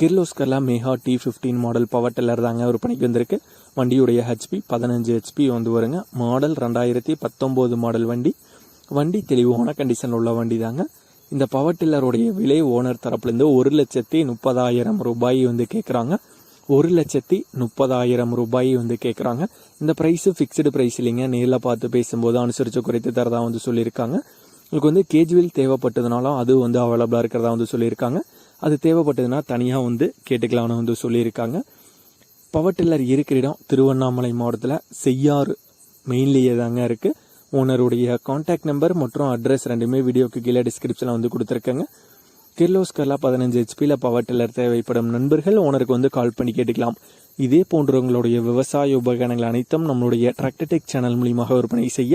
கிர்லோஸ்கரில் Mega T fifteen model power tiller தாங்க விற்பனைக்கு வந்திருக்கு. வண்டியுடைய ஹெச்பி பதினஞ்சு ஹெச்பி வந்து வருங்க. மாடல் ரெண்டாயிரத்தி பத்தொம்போது மாடல் வண்டி. வண்டி தெளிவான கண்டிஷன் உள்ள வண்டி தாங்க இந்த பவர் டில்லருடைய விலை ஓனர் தரப்புலேருந்து ஒரு லட்சத்தி முப்பதாயிரம் ரூபாய் வந்து கேட்குறாங்க ஒரு லட்சத்தி முப்பதாயிரம் ரூபாய் வந்து கேட்குறாங்க இந்த ப்ரைஸு ஃபிக்ஸ்டு ப்ரைஸ் இல்லைங்க. நேரில் பார்த்து பேசும்போது அனுசரித்து குறைத்து தரதா வந்து சொல்லியிருக்காங்க. உங்களுக்கு வந்து கேஜுவல் தேவைப்பட்டதுனாலும் அது வந்து அவைலபிளாக இருக்கிறதா வந்து சொல்லியிருக்காங்க. அது தேவைப்பட்டதுன்னா தனியாக வந்து கேட்டுக்கலாம்னு வந்து சொல்லியிருக்காங்க. பவர் டில்லர் இருக்கிற இடம் திருவண்ணாமலை மாவட்டத்தில் செய்யாறு மெயின்லேயே தாங்க இருக்குது ஓனருடைய காண்டாக்ட் நம்பர் மற்றும் அட்ரஸ் ரெண்டுமே வீடியோக்கு கீழே டிஸ்கிரிப்ஷனில் வந்து கொடுத்துருக்காங்க. கிர்லோஸ்கர்லா பதினஞ்சு ஹெச்பியில் பவர் டில்லர் தேவைப்படும் நண்பர்கள் ஓனருக்கு வந்து கால் பண்ணி கேட்டுக்கலாம். இதே போன்றவங்களுடைய விவசாய உபகரணங்கள் அனைத்தும் நம்மளுடைய டிராக்டர்டெக் சேனல் மூலியமாக விற்பனை செய்ய